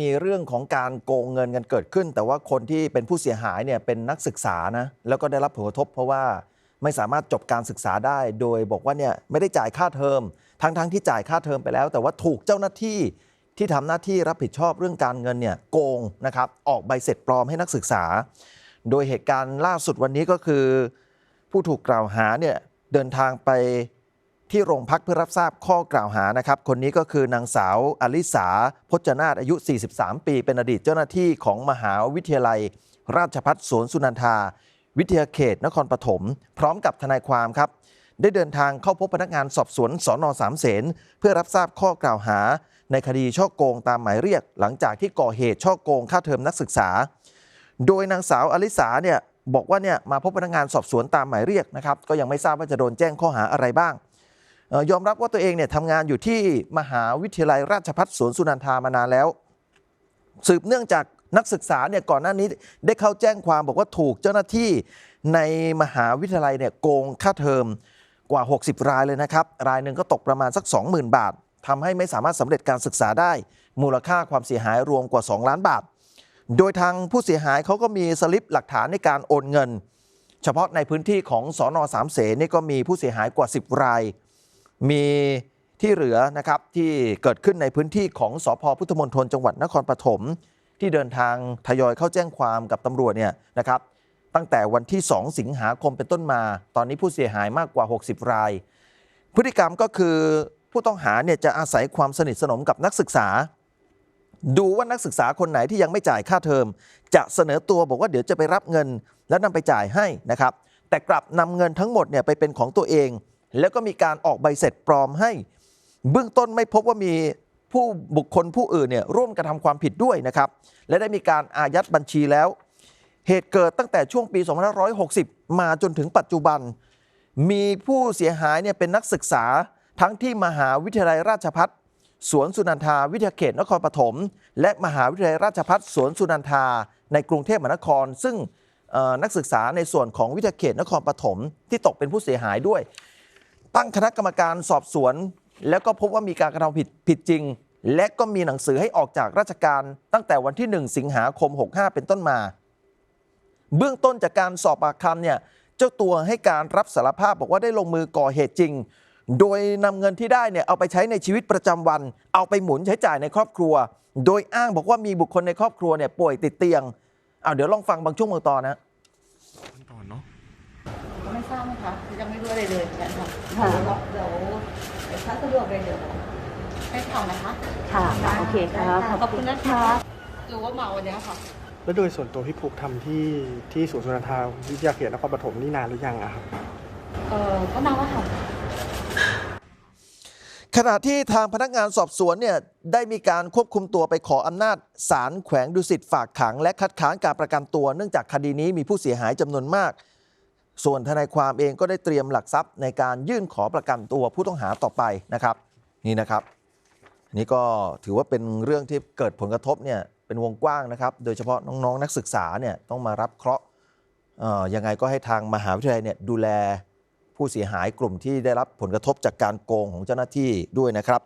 มีเรื่องของการโกงเงินกันเกิดขึ้น แต่ว่าคนที่เป็นผู้เสียหายเนี่ยเป็นนักศึกษานะแล้วก็ได้รับผลกระทบ เพราะว่าไม่สามารถจบการศึกษาได้ โดยบอกว่าเนี่ยไม่ได้จ่ายค่าเทอม ทั้งๆทที่จ่ายค่าเทอมไปแล้ว แต่ว่าถูกเจ้าหน้าที่ที่ทำหน้าที่รับผิดชอบเรื่องการเงินเนี่ยโกงนะครับออกใบเสร็จปลอมให้นักศึกษา โดยเหตุการณ์ล่าสุดวันนี้ก็คือ ผู้ถูกกล่าวหาเนี่ยเดินทางไป ที่โรงพักเพื่อรับทราบข้อกล่าวหานะครับ คนนี้ก็คือนางสาวอลิสาพจนาถอายุ 43 ปี เป็นอดีตเจ้าหน้าที่ของมหาวิทยาลัย ราชภัฏสวนสุนันทา วิทยาเขตนครปฐมพร้อมกับทนายความครับ ได้เดินทางเข้าพบพนักงานสอบสวนสอนอสามเสนเพื่อรับทราบข้อกล่าวหา ในคดีช่อโกงตามหมายเรียก หลังจากที่ก่อเหตุช่อโกงค่าเทอมนักศึกษา โดยนางสาวอลิสาเนี่ยบอกว่าเนี่ยมาพบพนักงานสอบสวนตามหมายเรียกนะครับก็ยังไม่ทราบว่าจะโดนแจ้งข้อหาอะไรบ้าง ยอมรับว่าตัวเองเนี่ยทำงานอยู่ที่มหาวิทยาลัยราชภัฏสวนสุนันทามานานแล้ว สืบเนื่องจากนักศึกษาเนี่ยก่อนหน้านี้ได้เข้าแจ้งความบอกว่าถูกเจ้าหน้าที่ในมหาวิทยาลัยเนี่ยโกงค่าเทอมกว่า 60 รายเลยนะครับ รายหนึ่งก็ตกประมาณสัก 20,000 บาททำให้ไม่สามารถสำเร็จการศึกษาได้ มูลค่าความเสียหายรวมกว่า 2 ล้านบาท โดยทางผู้เสียหายเขาก็มีสลิปหลักฐานในการโอนเงิน เฉพาะในพื้นที่ของสอนอสามเสนนี่ก็มีผู้เสียหายกว่า 10 ราย มีที่เหลือนะครับที่เกิดขึ้นในพื้นที่ของสพพุทธมณฑลจังหวัดนครปฐมที่เดินทางทยอยเข้าแจ้งความกับตำรวจเนี่ยนะครับตั้งแต่วันที่ 2 สิงหาคมเป็นต้นมา ตอนนี้ผู้เสียหายมากกว่า 60 ราย พฤติกรรมก็คือผู้ต้องหาเนี่ยจะอาศัยความสนิทสนมกับนักศึกษา ดูว่านักศึกษาคนไหนที่ยังไม่จ่ายค่าเทอม จะเสนอตัวบอกว่าเดี๋ยวจะไปรับเงิน แล้วนำไปจ่ายให้นะครับ แต่กลับนำเงินทั้งหมดเนี่ยไปเป็นของตัวเอง แล้วก็มีการออกใบเสร็จปลอมให้ เบื้องต้นไม่พบว่ามีผู้บุคคลผู้อื่นเนี่ยร่วมกระทำความผิดด้วยนะครับ และได้มีการอายัดบัญชีแล้ว เหตุเกิดตั้งแต่ช่วงปี 2560 มาจนถึงปัจจุบัน มีผู้เสียหายเนี่ยเป็นนักศึกษาทั้งที่มหาวิทยาลัยราชภัฏสวนสุนันทาวิทยาเขตนครปฐมและมหาวิทยาลัยราชภัฏสวนสุนันทาในกรุงเทพมหานคร ซึ่งนักศึกษาในส่วนของวิทยาเขตนครปฐมที่ตกเป็นผู้เสียหายด้วย ตั้งคณะกรรมการสอบสวน แล้วก็พบว่ามีการกระทำผิดผิดจริง และก็มีหนังสือให้ออกจากราชการตั้งแต่วันที่ 1 สิงหาคม 65 เป็นต้นมา เบื้องต้นจากการสอบปากคำเนี่ยเจ้าตัวให้การรับสารภาพบอกว่าได้ลงมือก่อเหตุจริง โดยนำเงินที่ได้เนี่ยเอาไปใช้ในชีวิตประจำวัน เอาไปหมุนใช้จ่ายในครอบครัว โดยอ้างบอกว่ามีบุคคลในครอบครัวเนี่ยป่วยติดเตียงเอาเดี๋ยวลองฟังบางช่วงบางตอนนะตอนเนาะ ไม่ทราบนะคะยังไม่รู้อะไรเลยเหมือนกันค่ะค่ะ เดี๋ยวเดี๋ยวเดี๋ยวถ้าสะดวกเลยเดี๋ยวให้ข่าวนะคะค่ะ โอเคครับขอบคุณนะคะรู้ว่ามาวันเนี้ยค่ะ แล้วโดยส่วนตัวพี่ภูกทำที่ที่ศูนย์สุนันทาวิทยาเขตนครปฐมนี่นานหรือยังอะครับ เออก็นานแล้วค่ะ ขณะที่ทางพนักงานสอบสวนเนี่ยได้มีการควบคุมตัวไปขออำนาจศาลแขวงดุสิตฝากขัง และคัดค้านการประกันตัวเนื่องจากคดีนี้มีผู้เสียหายจำนวนมาก ส่วนทนายความเองก็ได้เตรียมหลักทรัพย์ในการยื่นขอประกันตัวผู้ต้องหาต่อไปนะครับนี่นะครับ นี่ก็ถือว่าเป็นเรื่องที่เกิดผลกระทบเนี่ยเป็นวงกว้างนะครับ โดยเฉพาะน้องๆ นักศึกษาเนี่ยต้องมารับเคราะห์เอ่อยังไงก็ให้ทางมหาวิทยาลัยเนี่ยดูแลผู้เสียหายกลุ่มที่ได้รับผลกระทบจากการโกงของเจ้าหน้าที่ด้วยนะครับ